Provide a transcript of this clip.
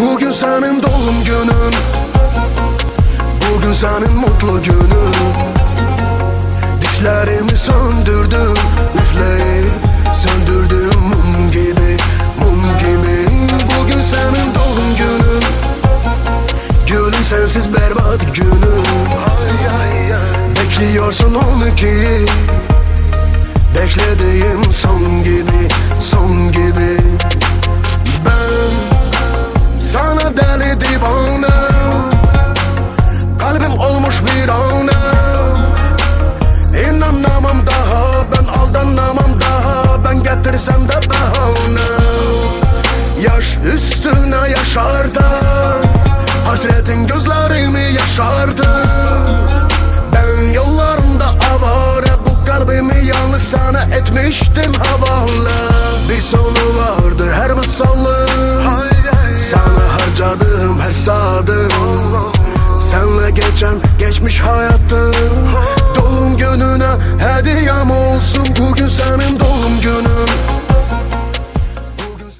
Bugün senin doğum günün. Bugün senin mutlu günün. Dişlerimi söndürdüm Üfleyip söndürdüm mum gibi Mum gibi. Bugün senin doğum günün. Gülüm sensiz berbat günüm Bekliyorsun 12'yi divane Kalbim olmuş bir ana İnanamam daha Ben aldanamam daha. Ben getirsem de bahane. Yaş üstüne yaşardı Hasretin gözlerimi yaşardı Ben yollarımda avare Bu kalbimi yalnız sana etmiştim havalı Bir sonu vardır her masalın Geçmiş hayatlarım